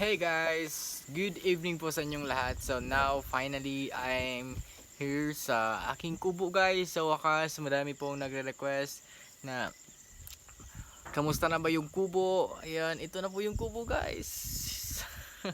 Hey guys! Good evening po sa inyong lahat. So now, finally, I'm here sa aking kubo guys. Sa wakas, madami pong nagre-request na Kamusta na ba yung kubo? Ayan, ito na po yung kubo guys.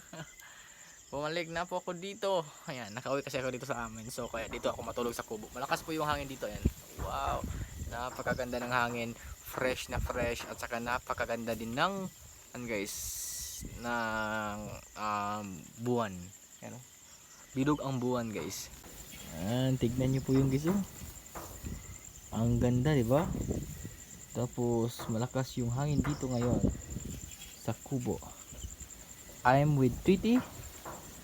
Bumalik na po ako dito. Ayan, nakauwi kasi ako dito sa amin. So kaya dito ako matulog sa kubo. Malakas po yung hangin dito. Ayan. Wow! Napakaganda ng hangin. Fresh na fresh. At saka napakaganda din ng ano guys ng um, buwan. Ano? Bilog ang buwan guys. Ayan, tignan niyo po yung guys. oh. Ang ganda, di ba? Tapos malakas yung hangin dito ngayon sa kubo. I'm with Tweety.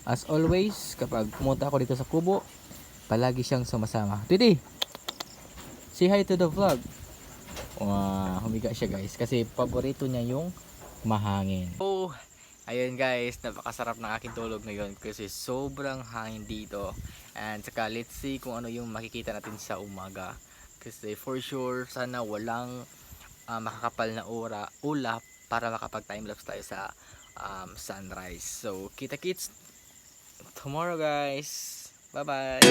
As always, kapag pumunta ako dito sa kubo, palagi siyang sumasama. Tweety! Say hi to the vlog. Wow, humiga siya guys kasi paborito niya yung mahangin. Oh, ayun guys, napakasarap ng aking tulog ngayon kasi sobrang hangin dito. And saka let's see kung ano yung makikita natin sa umaga. Kasi for sure, sana walang ah, makakapal na ura, ulap para makapag timelapse tayo sa um, sunrise. So, kita kits tomorrow guys. Bye bye.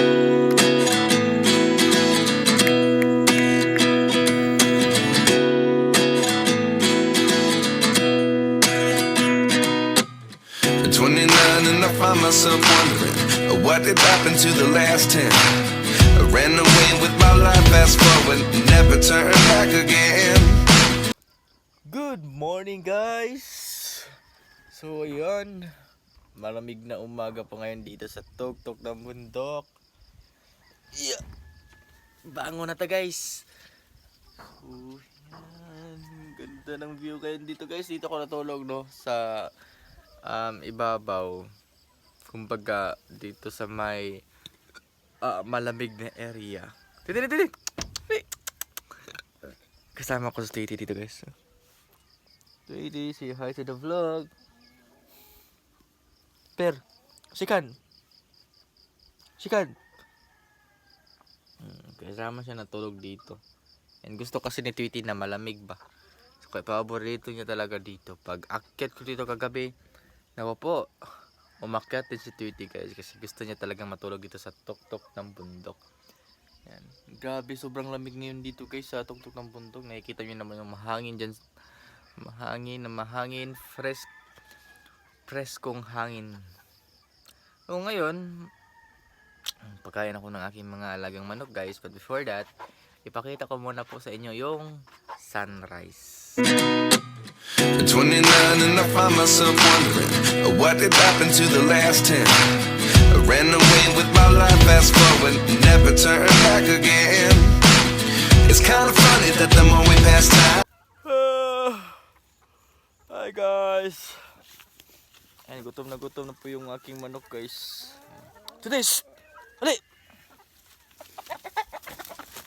Find myself wondering what did happen to the last 10. I ran away with my life, fast forward, never turn back again. Good morning guys! So ayun, malamig na umaga pa ngayon dito sa tuktok ng bundok. Yeah. Bango na ta guys! Oh, yan. Ganda ng view kayo dito guys. Dito ako natulog no sa um, ibabaw. Kumbaga dito sa may ah, malamig na area. Titi, titi, titi. Titi. Kasama ko sa titi dito guys. Tweety, say hi to the vlog. Per, sikan. Sikan. Hmm, kasama siya natulog dito. And gusto kasi ni Tweety na malamig ba. So kaya paborito niya talaga dito. Pag akyat ko dito kagabi, nawa po, umakyat din si Tweety guys. Kasi gusto niya talagang matulog dito sa tuktok ng bundok. Yan. Grabe, sobrang lamig ngayon dito guys sa tuktok ng bundok. Nakikita niyo naman yung mahangin dyan mahangin na mahangin fresh preskong hangin so ngayon pagkain ako ng aking mga alagang manok guys but before that ipakita ko muna po sa inyo yung sunrise At 29 and I find myself wondering uh, what did happen to the last 10. I ran away with my life, fast forward, never turn back again. It's kind of funny that the more we pass time. hi guys Ayan, gutom na gutom na po yung aking manok guys today shh! Ali!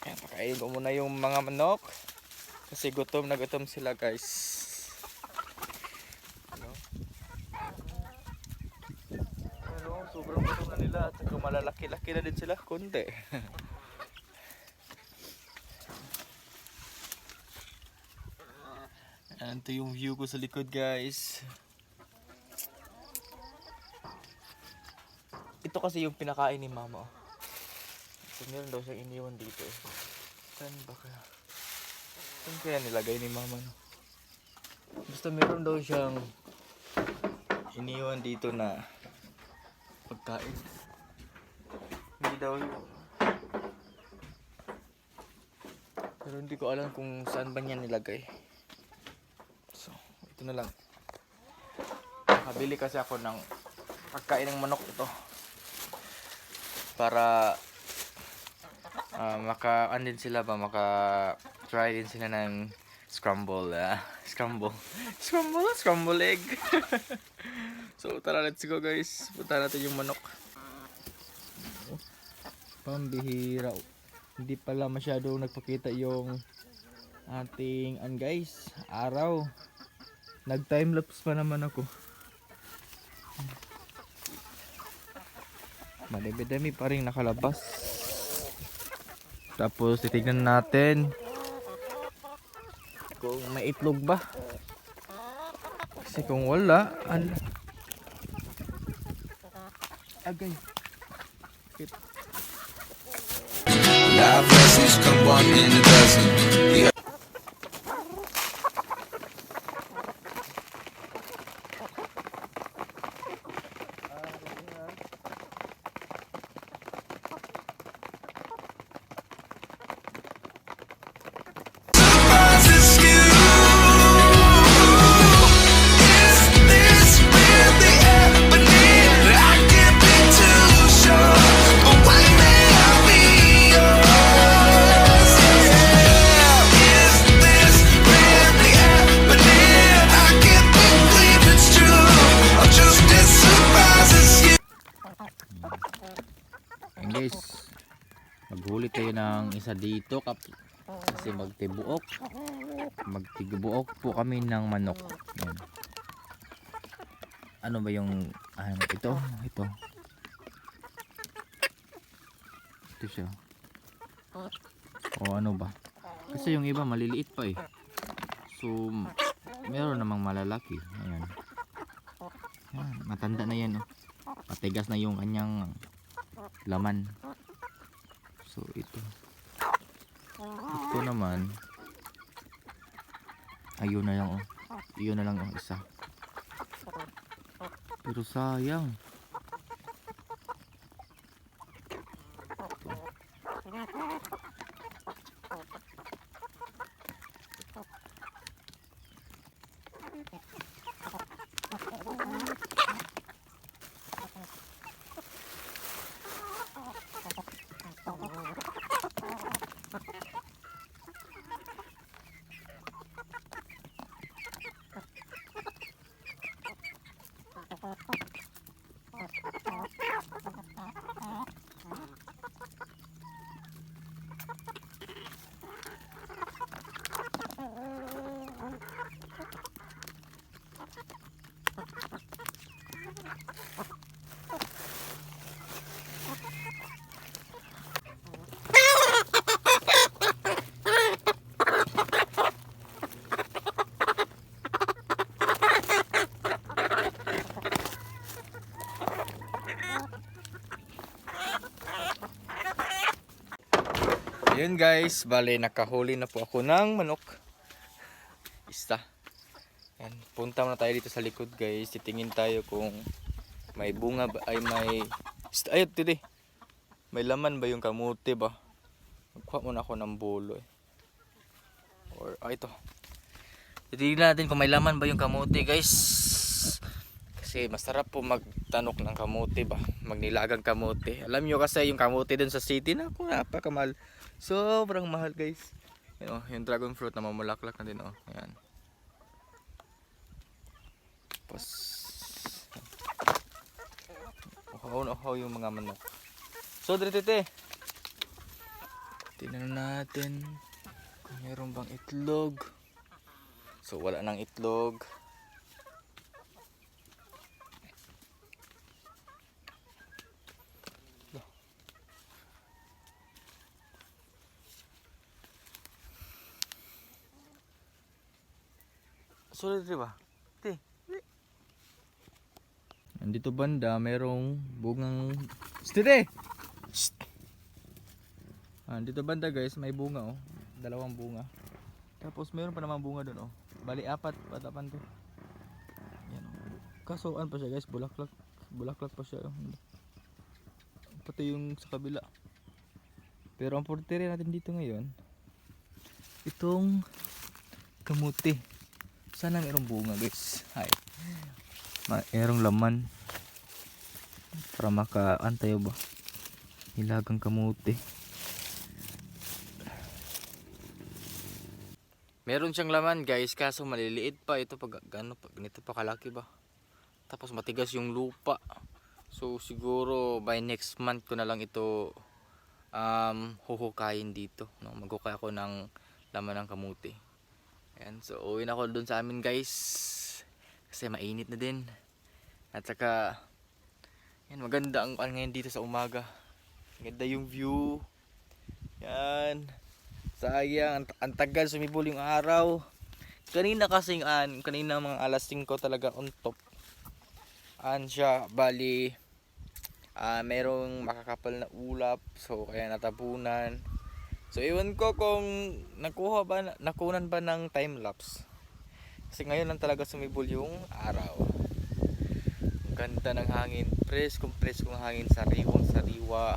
Ayan, pakain ko muna yung mga manok kasi gutom na gutom sila guys ano? Ano, sobrang gutom na nila at saka malalaki-laki na din sila konti Ayan, ito yung view ko sa likod guys Ito kasi yung pinakain ni mama oh. So meron daw siyang iniwan dito eh. Saan ba kaya? Saan kaya nilagay ni mama no? Basta meron daw siyang iniwan dito na pagkain. Hindi daw yun. Pero hindi ko alam kung saan ba niya nilagay. So, ito na lang. Nakabili kasi ako ng pagkain ng manok ito. Para ah, maka ano din sila ba maka try din sila ng scramble ah scramble scramble scramble egg so tara let's go guys. Punta natin yung manok. Pambihira. Hindi pala masyado nagpakita yung ating an guys araw. Nag time lapse pa naman ako. Madami-dami pa rin nakalabas. Tapos titignan natin kung may itlog ba. Kasi kung wala an agay. Life lessons come one in a dozen. Guys, maghuli tayo ng isa dito kap kasi magtibuok. Magtibuok po kami ng manok. Ayan. Ano ba yung ano ito? Ito. Ito siya. O ano ba? Kasi yung iba maliliit pa eh. So meron namang malalaki. Ayan. Ayan, matanda na yan oh. Patigas na yung kanyang laman. So ito. Ito naman ayun na lang oh. Iyon na lang ang isa. Pero sayang. Guys, bale nakahuli na po ako ng manok. Isa. Yan, punta muna tayo dito sa likod guys. Titingin tayo kung may bunga ba ay may ayun tidi. May laman ba yung kamuti ba? Magkuha muna ako ng bulo eh. Or ah, ito. Titignan natin kung may laman ba yung kamuti guys. Kasi masarap po magtanok ng kamuti ba? Magnilagang kamuti. Alam nyo kasi yung kamuti dun sa city na napakamahal. Sobrang mahal guys. Yan, oh, yung dragon fruit na mamulaklak na din oh. Ayan. Tapos Uhaw na uhaw yung mga manok. So, tete. Tingnan natin kung meron bang itlog. So, wala nang itlog. Sulit rin ba? Te. Nandito banda, merong bungang... Stede! Shh! Ah, dito banda guys, may bunga oh. Dalawang bunga. Tapos meron pa naman bunga doon oh. Bali apat patapan to. Yan oh. Kasuan pa siya guys, bulaklak. Bulaklak pa siya. Oh. Pati yung sa kabila. Pero ang portere natin dito ngayon, itong kamuti. Sana merong bunga guys. Hay. Merong laman. Para makaantay ba? Nilagang kamuti. Meron siyang laman guys, kaso maliliit pa ito pag gano pag ganito pa kalaki ba. Tapos matigas yung lupa. So siguro by next month ko na lang ito um huhukayin dito, no. Maghukay ako ng laman ng kamuti. Ayan, so uwi na ako doon sa amin guys. Kasi mainit na din. At saka yan maganda ang ang ngayon dito sa umaga. Ganda yung view. Yan. Sayang, ang, tagal sumibol yung araw. Kanina kasing an, kanina mga alas 5 talaga on top. An siya, bali ah merong makakapal na ulap so kaya natabunan so iwan ko kung nakuha ba na- nakunan ba ng time lapse kasi ngayon lang talaga sumibol yung araw. Ang ganda ng hangin. Preskong preskong hangin. Sariwang sariwa.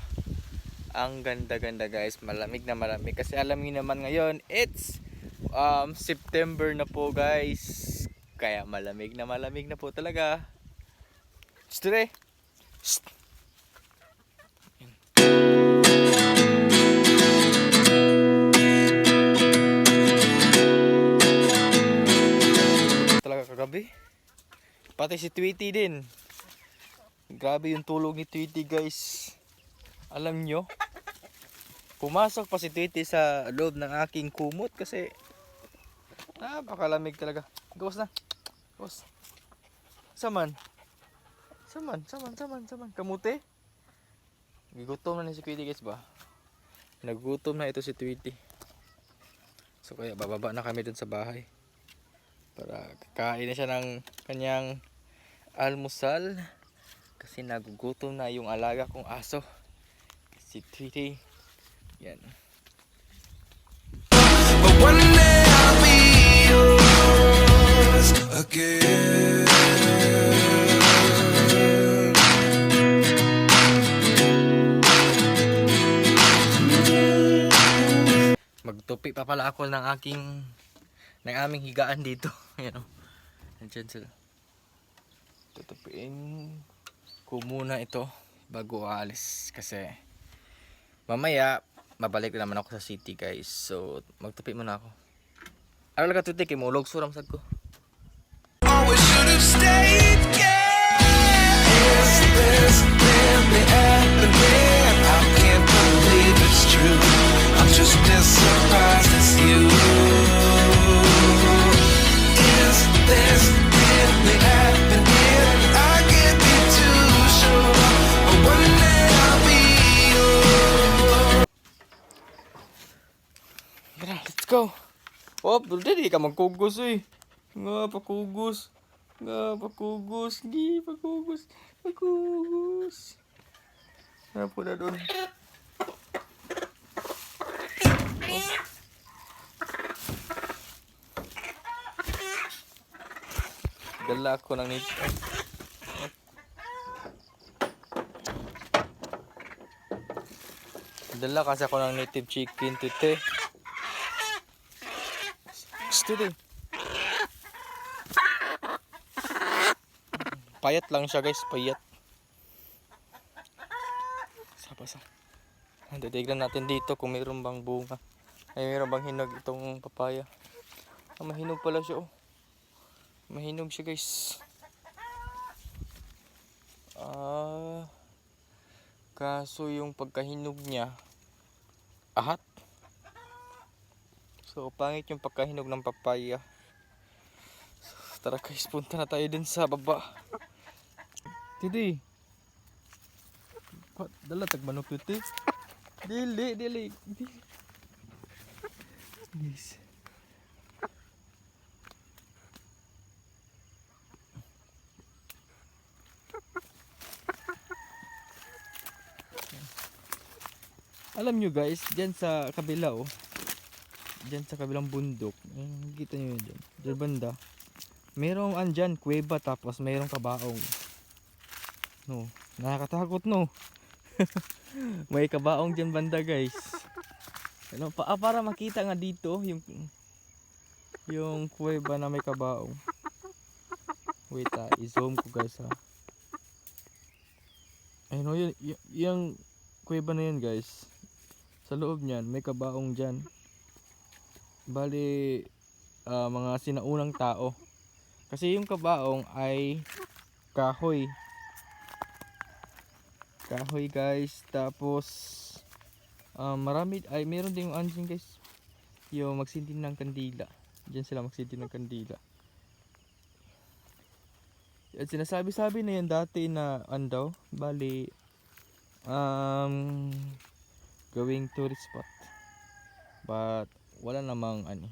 Ang ganda ganda guys. Malamig na malamig. Kasi alam niyo naman ngayon it's um, September na po guys. Kaya malamig na malamig na po talaga. Stre Shh. Kagabi pati si Tweety din. Grabe yung tulog ni Tweety guys. Alam nyo pumasok pa si Tweety sa loob ng aking kumot kasi napakalamig talaga. Gawas na. Gawas. Saman. Saman saman saman saman. Kamuti gigutom na ni si Tweety guys ba? Nagutom na ito si Tweety. So kaya bababa na kami dun sa bahay para kakain na siya ng kanyang almusal. Kasi nagugutom na yung alaga kong aso. Si Tweety yan. But one day I'll be yours again. magtupi pa pala ako ng aking ng aming higaan dito. Ayan o andyan sila. Tutupiin ko muna ito bago aalis kasi mamaya mabalik na naman ako sa city guys. So magtupi muna ako. Aral ka tuti kay mulog. Suram sad ko. Always should have stayed. Yeah. Oh, dili ka magkugos eh. Nga, pakugos. Nga, pakugos. Gi, pakugos. Pakugos. Ano po na doon? Dala ko ng nito. Dala kasi ako ng native chicken tete. Tete. Payat lang siya guys, payat. Sapa sa. Titignan natin dito kung mayroon bang bunga. Ay mayroon bang hinog itong papaya. Ah, mahinog pala siya oh. Mahinog siya guys. Ah. Kaso yung pagkahinog niya ahat. So pangit yung pagkahinog ng papaya. So, tara guys, punta na tayo din sa baba. Tidi. What? Dala tagmanok titi. Dili, dili. Dili. Yes. Alam nyo guys, dyan sa kabila oh. Dyan sa kabilang bundok. Eh, kita nyo yun dyan. Dyan banda. Merong andyan, kuweba tapos merong kabaong. No, nakakatakot no. May kabaong dyan banda guys. Ano, pa, ah, para makita nga dito yung yung kuweba na may kabaong. Wait ah, i-zoom ko guys ha. Ayun oh, yun, yung kuweba na yan guys. Sa loob niyan, may kabaong dyan. Bali, ah, mga sinaunang tao. Kasi yung kabaong ay kahoy. Kahoy guys. Tapos, ah, marami, ay meron din yung anjing guys. Yung magsintin ng kandila. Diyan sila magsintin ng kandila. At sinasabi-sabi na yan dati na ano daw, bali, um, gawing tourist spot. But wala namang ano.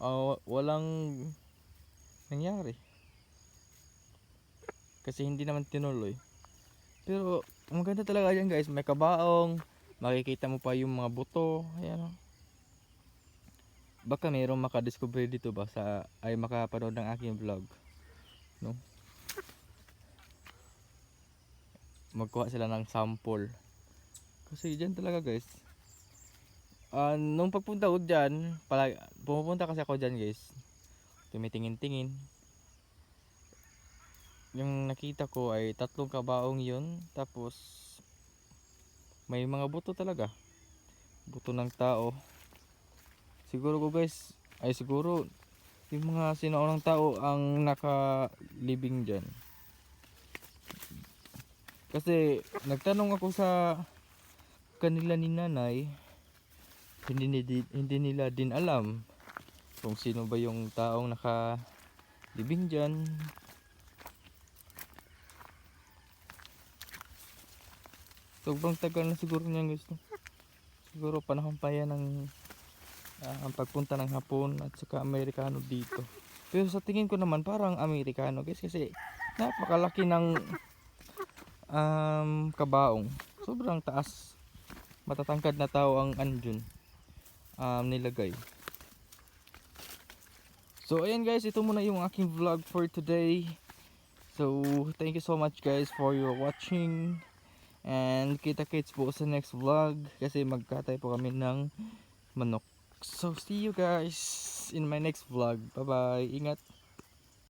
ah, walang nangyari. Kasi hindi naman tinuloy. Pero ang maganda talaga yan guys, may kabaong, makikita mo pa yung mga buto, ayan o. Baka mayroong makadiscover dito ba sa ay makapanood ng aking vlog. No? Magkuha sila ng sample. Kasi dyan talaga guys. Ah, nung pagpunta ko dyan, pala, pumupunta kasi ako dyan guys. Tumitingin-tingin. Yung nakita ko ay tatlong kabaong yun. Tapos may mga buto talaga. Buto ng tao. Siguro ko guys, ay siguro yung mga sinaunang tao ang nakalibing dyan. Kasi nagtanong ako sa kanila ni nanay, hindi, ni- hindi nila din alam kung sino ba yung taong nakalibing dyan. Sobrang tagal na siguro niyan guys. no? Siguro panahon pa yan ng ah, ang pagpunta ng Hapon at saka Amerikano dito. Pero sa tingin ko naman parang Amerikano guys kasi napakalaki ng um, kabaong. Sobrang taas. Matatangkad na tao ang andun um, nilagay. So ayan guys, ito muna yung aking vlog for today. So thank you so much guys for your watching. And kita-kits po sa next vlog kasi magkatay po kami ng manok. So see you guys in my next vlog. Bye bye. Ingat.